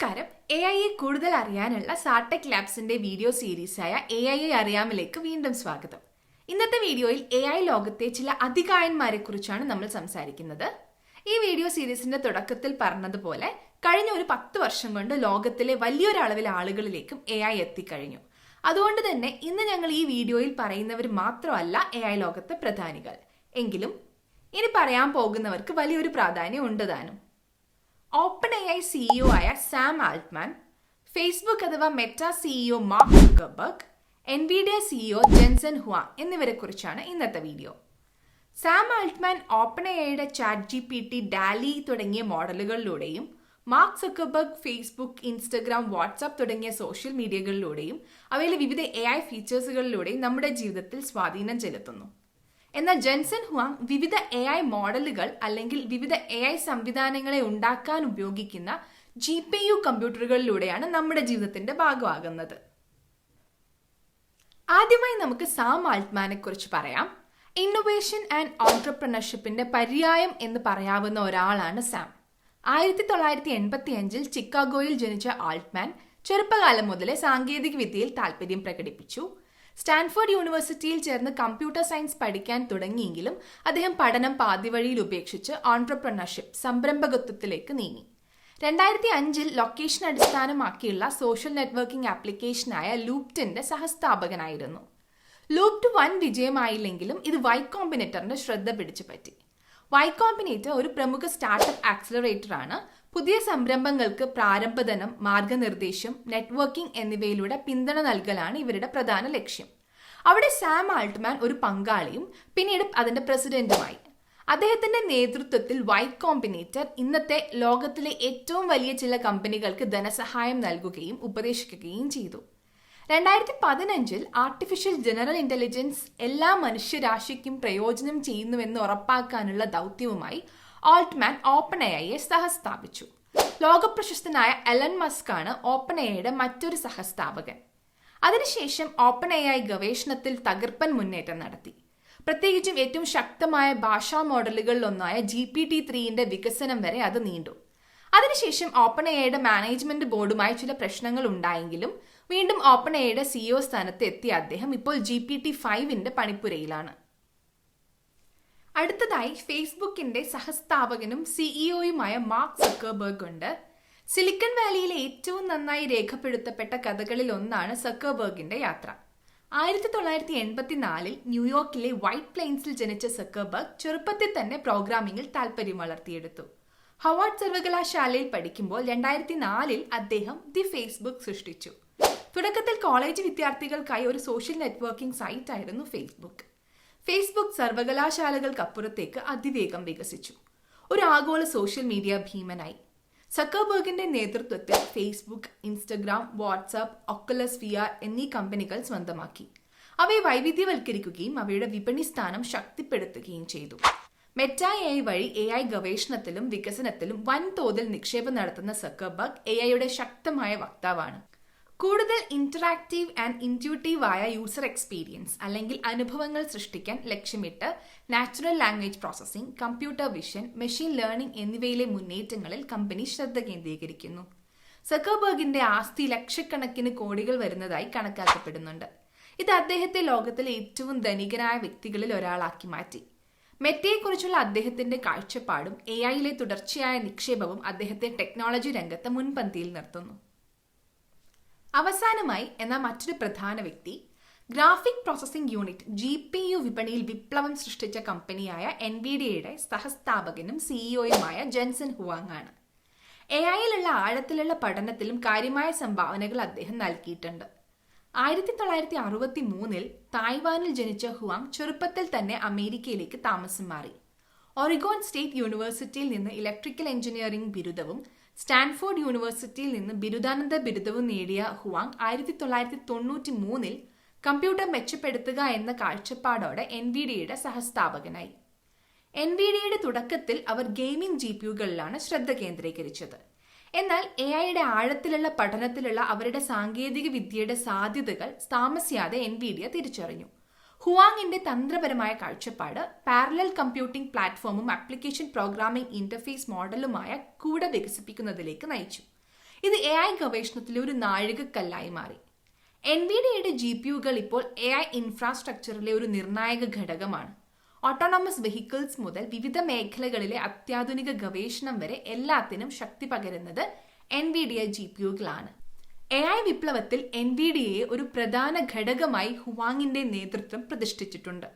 നമസ്കാരം. A I A കൂടുതൽ അറിയാനുള്ള സാർടെക് ലാബ്സിന്റെ വീഡിയോ സീരീസായ എ ഐ എ അറിയാമിലേക്ക് വീണ്ടും സ്വാഗതം. ഇന്നത്തെ വീഡിയോയിൽ എ ഐ ലോകത്തെ ചില അധികായന്മാരെ കുറിച്ചാണ് നമ്മൾ സംസാരിക്കുന്നത്. ഈ വീഡിയോ സീരീസിന്റെ തുടക്കത്തിൽ പറഞ്ഞതുപോലെ കഴിഞ്ഞ ഒരു പത്ത് വർഷം കൊണ്ട് ലോകത്തിലെ വലിയൊരളവിൽ ആളുകളിലേക്കും എ ഐ എത്തിക്കഴിഞ്ഞു. അതുകൊണ്ട് തന്നെ ഇന്ന് ഞങ്ങൾ ഈ വീഡിയോയിൽ പറയുന്നവർ മാത്രമല്ല എ ഐ ലോകത്തെ പ്രധാനികൾ. എങ്കിലും ഇനി പറയാൻ പോകുന്നവർക്ക് വലിയൊരു പ്രാധാന്യം ഉണ്ട് താനും. ഓപ്പൺ എ ഐ സിഇഒ ആയ സാം ആൽട്ട്മാൻ ഫേസ്ബുക്ക് അഥവാ Meta CEO Mark Zuckerberg Nvidia CEO Jensen ഹുവ എന്നിവരെ കുറിച്ചാണ് ഇന്നത്തെ video Sam Altman open A ഐയുടെ chat G P T DALL E തുടങ്ങിയ മോഡലുകളിലൂടെയും Mark Zuckerberg Facebook Instagram WhatsApp തുടങ്ങിയ സോഷ്യൽ മീഡിയകളിലൂടെയും അവയിലെ വിവിധ എ ഐ ഫീച്ചേഴ്സുകളിലൂടെയും നമ്മുടെ ജീവിതത്തിൽ സ്വാധീനം ചെലുത്തുന്നു. എന്നാൽ ജെൻസൺ ഹുവാങ് വിവിധ എ ഐ മോഡലുകൾ അല്ലെങ്കിൽ വിവിധ എ ഐ സംവിധാനങ്ങളെ ഉണ്ടാക്കാൻ ഉപയോഗിക്കുന്ന ജി പി യു കമ്പ്യൂട്ടറുകളിലൂടെയാണ് നമ്മുടെ ജീവിതത്തിന്റെ ഭാഗമാകുന്നത്. ആദ്യമായി നമുക്ക് സാം ആൾട്ട്മാനെ കുറിച്ച് പറയാം. ഇന്നൊവേഷൻ ആൻഡ് ഓൺട്രപ്രണർഷിപ്പിന്റെ പര്യായം എന്ന് പറയാവുന്ന ഒരാളാണ് സാം. ആയിരത്തി തൊള്ളായിരത്തി എൺപത്തി അഞ്ചിൽ ചിക്കാഗോയിൽ ജനിച്ച ആൾട്ട്മാൻ ചെറുപ്പകാലം മുതലേ സാങ്കേതിക വിദ്യയിൽ താല്പര്യം പ്രകടിപ്പിച്ചു. സ്റ്റാൻഫോർഡ് യൂണിവേഴ്സിറ്റിയിൽ ചേർന്ന് കമ്പ്യൂട്ടർ സയൻസ് പഠിക്കാൻ തുടങ്ങിയെങ്കിലും അദ്ദേഹം പഠനം പാതിവഴിയിൽ ഉപേക്ഷിച്ച് ഓൺട്രപ്രണർഷിപ്പ് സംരംഭകത്വത്തിലേക്ക് നീങ്ങി. രണ്ടായിരത്തി അഞ്ചിൽ ലൊക്കേഷൻ അടിസ്ഥാനമാക്കിയുള്ള സോഷ്യൽ നെറ്റ്വർക്കിംഗ് ആപ്ലിക്കേഷനായ ലൂപ്റ്റിന്റെ സഹസ്ഥാപകനായിരുന്നു. ലൂപ്റ്റ് വൻ വിജയമായില്ലെങ്കിലും ഇത് വൈ കോമ്പിനേറ്ററിന്റെ ശ്രദ്ധ പിടിച്ചു പറ്റി വൈ കോമ്പിനേറ്റർ ഒരു പ്രമുഖ സ്റ്റാർട്ടപ്പ് ആക്സിലറേറ്റർ ആണ്. പുതിയ സംരംഭങ്ങൾക്ക് പ്രാരംഭധനം മാർഗനിർദ്ദേശം നെറ്റ്വർക്കിംഗ് എന്നിവയിലൂടെ പിന്തുണ നൽകലാണ് ഇവരുടെ പ്രധാന ലക്ഷ്യം. അവിടെ സാം ആൾട്ട്മാൻ ഒരു പങ്കാളിയും പിന്നീട് അതിന്റെ പ്രസിഡന്റുമായി. അദ്ദേഹത്തിന്റെ നേതൃത്വത്തിൽ വൈറ്റ് കോമ്പിനേറ്റർ ഇന്നത്തെ ലോകത്തിലെ ഏറ്റവും വലിയ ചില കമ്പനികൾക്ക് ധനസഹായം നൽകുകയും ഉപദേശിക്കുകയും ചെയ്തു. രണ്ടായിരത്തി പതിനഞ്ചിൽ ആർട്ടിഫിഷ്യൽ ജനറൽ ഇന്റലിജൻസ് എല്ലാ മനുഷ്യരാശിക്കും പ്രയോജനം ചെയ്യുന്നുവെന്ന് ഉറപ്പാക്കാനുള്ള ദൗത്യവുമായി ഓൾട്ട്മാൻ ഓപ്പൺ എയെ സഹസ്ഥാപിച്ചു. ലോകപ്രശസ്തനായ എലൻ മസ്ക് ആണ് ഓപ്പൺ എയുടെ മറ്റൊരു സഹസ്ഥാപകൻ. അതിനുശേഷം ഓപ്പൺ എ ഗവേഷണത്തിൽ തകർപ്പൻ മുന്നേറ്റം നടത്തി. പ്രത്യേകിച്ചും ഏറ്റവും ശക്തമായ ഭാഷാ മോഡലുകളിലൊന്നായ ജി പി ടി ത്രീന്റെ വികസനം വരെ അത് നീണ്ടു. അതിനുശേഷം ഓപ്പൺ എയുടെ മാനേജ്മെന്റ് ബോർഡുമായി ചില പ്രശ്നങ്ങൾ ഉണ്ടായെങ്കിലും വീണ്ടും ഓപ്പൺ എയുടെ സിഇഒ സ്ഥാനത്ത് എത്തിയ അദ്ദേഹം ഇപ്പോൾ ജി പി ടി ഫൈവിന്റെ പണിപ്പുരയിലാണ്. അടുത്തതായി ഫേസ്ബുക്കിന്റെ സഹസ്ഥാപകനും സിഇഒയുമായ മാർക്ക് സക്കർബർഗ് ഉണ്ട്. സിലിക്കൺ വാലിയിലെ ഏറ്റവും നന്നായി രേഖപ്പെടുത്തപ്പെട്ട കഥകളിൽ ഒന്നാണ് സക്കർബർഗിന്റെ യാത്ര. ആയിരത്തി തൊള്ളായിരത്തി എൺപത്തിനാലിൽ ന്യൂയോർക്കിലെ വൈറ്റ് പ്ലെയിൻസിൽ ജനിച്ച സക്കർബർഗ് ചെറുപ്പത്തിൽ തന്നെ പ്രോഗ്രാമിംഗിൽ താല്പര്യം വളർത്തിയെടുത്തു. ഹവാർഡ് സർവകലാശാലയിൽ പഠിക്കുമ്പോൾ രണ്ടായിരത്തി നാലിൽ അദ്ദേഹം ദി ഫേസ്ബുക്ക് സൃഷ്ടിച്ചു. തുടക്കത്തിൽ കോളേജ് വിദ്യാർത്ഥികൾക്കായി ഒരു സോഷ്യൽ നെറ്റ്വർക്കിംഗ് സൈറ്റ് ആയിരുന്നു ഫേസ്ബുക്ക്. ഫേസ്ബുക്ക് സർവകലാശാലകൾക്കപ്പുറത്തേക്ക് അതിവേഗം വികസിച്ചു. ഒരു ആഗോള സോഷ്യൽ മീഡിയ ഭീമനായി. സക്കർബർഗിന്റെ നേതൃത്വത്തിൽ Facebook Instagram WhatsApp Oculus V R എന്നീ കമ്പനികൾ സ്വന്തമാക്കി. അവയെ വൈവിധ്യവൽക്കരിക്കുകയും അവയുടെ വിപണി സ്ഥാനം ശക്തിപ്പെടുത്തുകയും ചെയ്തു. മെറ്റ എ ഐ വഴി എ ഐ ഗവേഷണത്തിലും വികസനത്തിലും വൻതോതിൽ നിക്ഷേപം നടത്തുന്ന സക്കർബർഗ് എ ഐയുടെ ശക്തമായ വക്താവാണ്. കൂടുതൽ ഇന്ററാക്റ്റീവ് ആൻഡ് ഇന്റ്യൂട്ടീവ് ആയ യൂസർ എക്സ്പീരിയൻസ് അല്ലെങ്കിൽ അനുഭവങ്ങൾ സൃഷ്ടിക്കാൻ ലക്ഷ്യമിട്ട് natural language processing computer vision machine learning എന്നിവയിലെ മുന്നേറ്റങ്ങളിൽ കമ്പനി ശ്രദ്ധ കേന്ദ്രീകരിക്കുന്നു. സക്കർബർഗിന്റെ ആസ്തി ലക്ഷക്കണക്കിന് കോടികൾ വരുന്നതായി കണക്കാക്കപ്പെടുന്നുണ്ട്. ഇത് അദ്ദേഹത്തെ ലോകത്തിലെ ഏറ്റവും ധനികനായ വ്യക്തികളിൽ ഒരാളാക്കി മാറ്റി. മെറ്റയെക്കുറിച്ചുള്ള അദ്ദേഹത്തിന്റെ കാഴ്ചപ്പാടും എ ഐയിലെ തുടർച്ചയായ നിക്ഷേപവും അദ്ദേഹത്തെ ടെക്നോളജി രംഗത്ത് മുൻപന്തിയിൽ നിർത്തുന്നു. അവസാനമായി എന്ന മറ്റൊരു പ്രധാന വ്യക്തി graphic processing unit G P U വിപണിയിൽ വിപ്ലവം സൃഷ്ടിച്ച കമ്പനിയായ എൻ വി ഡിയുടെ സഹസ്ഥാപകനും സിഇഒയുമായ ജെൻസൺ ഹുവാങ് ആണ് എ ഐയിലുള്ള ആഴത്തിലുള്ള പഠനത്തിലും കാര്യമായ സംഭാവനകൾ അദ്ദേഹം നൽകിയിട്ടുണ്ട്. ആയിരത്തി തൊള്ളായിരത്തി അറുപത്തി മൂന്നിൽ തായ്വാനിൽ ജനിച്ച ഹുവാങ് ചെറുപ്പത്തിൽ തന്നെ അമേരിക്കയിലേക്ക് താമസം മാറി. ഒറിഗോൺ സ്റ്റേറ്റ് യൂണിവേഴ്സിറ്റിയിൽ നിന്ന് ഇലക്ട്രിക്കൽ എഞ്ചിനീയറിംഗ് ബിരുദവും സ്റ്റാൻഫോർഡ് യൂണിവേഴ്സിറ്റിയിൽ നിന്ന് ബിരുദാനന്ദ ബിരുദവും നേടിയ ഹുവാങ് ആയിരത്തി തൊള്ളായിരത്തി തൊണ്ണൂറ്റി മൂന്നിൽ കമ്പ്യൂട്ടർ മെച്ചപ്പെടുത്തുക എന്ന കാഴ്ചപ്പാടോടെ എൻ വി ഡിയുടെ സഹസ്ഥാപകനായി. എൻ വി ഡിയുടെ തുടക്കത്തിൽ അവർ ഗെയിമിംഗ് ജി പി യുകളിലാണ് ശ്രദ്ധ കേന്ദ്രീകരിച്ചത്. എന്നാൽ എ ഐയുടെ ആഴത്തിലുള്ള പഠനത്തിലുള്ള അവരുടെ സാങ്കേതിക വിദ്യയുടെ സാധ്യതകൾ താമസിയാതെ എൻ വി എൻവിഡിയ തിരിച്ചറിഞ്ഞു. ഹുവാങ്ങിന്റെ തന്ത്രപരമായ കാഴ്ചപ്പാട് പാരലൽ കമ്പ്യൂട്ടിംഗ് പ്ലാറ്റ്ഫോമും ആപ്ലിക്കേഷൻ പ്രോഗ്രാമിംഗ് ഇന്റർഫേസ് മോഡലുമായ കൂടെ വികസിപ്പിക്കുന്നതിലേക്ക് നയിച്ചു. ഇത് എ ഐ ഗവേഷണത്തിലെ ഒരു നാഴികക്കല്ലായി മാറി. എൻ വി ഡിയുടെ ജി പി യുകൾ ഇപ്പോൾ എ ഐ ഇൻഫ്രാസ്ട്രക്ചറിലെ ഒരു നിർണായക ഘടകമാണ്. ഓട്ടോണോമസ് വെഹിക്കിൾസ് മുതൽ വിവിധ മേഖലകളിലെ അത്യാധുനിക ഗവേഷണം വരെ എല്ലാത്തിനും ശക്തി പകരുന്നത് N V D G P യുകളാണ് എ ഐ വിപ്ലവത്തിൽ എൻ വി ഡി എ ഒരു പ്രധാന ഘടകമായി ഹുവാങ്ങിന്റെ നേതൃത്വം പ്രതിഷ്ഠിച്ചിട്ടുണ്ട്.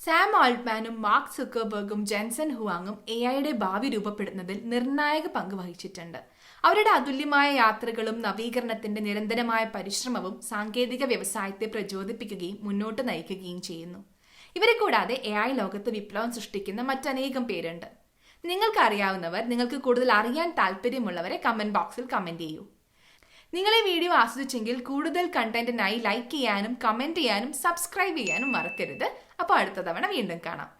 സാം ആൾട്ട്മാനും മാർക്ക് സുക്കർബർഗും ജെൻസൺ ഹുവാങ്ങും എ ഐയുടെ ഭാവി രൂപപ്പെടുന്നതിൽ നിർണായക പങ്ക് വഹിച്ചിട്ടുണ്ട്. അവരുടെ അതുല്യമായ യാത്രകളും നവീകരണത്തിന്റെ നിരന്തരമായ പരിശ്രമവും സാങ്കേതിക വ്യവസായത്തെ പ്രചോദിപ്പിക്കുകയും മുന്നോട്ട് നയിക്കുകയും ചെയ്യുന്നു. ഇവരെ കൂടാതെ എ ഐ ലോകത്ത് വിപ്ലവം സൃഷ്ടിക്കുന്ന മറ്റനേകം പേരുണ്ട്. നിങ്ങൾക്ക് അറിയാവുന്നവർ നിങ്ങൾക്ക് കൂടുതൽ അറിയാൻ താല്പര്യമുള്ളവരെ കമന്റ് ബോക്സിൽ കമന്റ് ചെയ്യൂ. നിങ്ങൾ ഈ വീഡിയോ ആസ്വദിച്ചെങ്കിൽ കൂടുതൽ കണ്ടന്റിനായി ലൈക്ക് ചെയ്യാനും കമന്റ് ചെയ്യാനും സബ്സ്ക്രൈബ് ചെയ്യാനും മറക്കരുത്. അപ്പോൾ അടുത്ത തവണ വീണ്ടും കാണാം.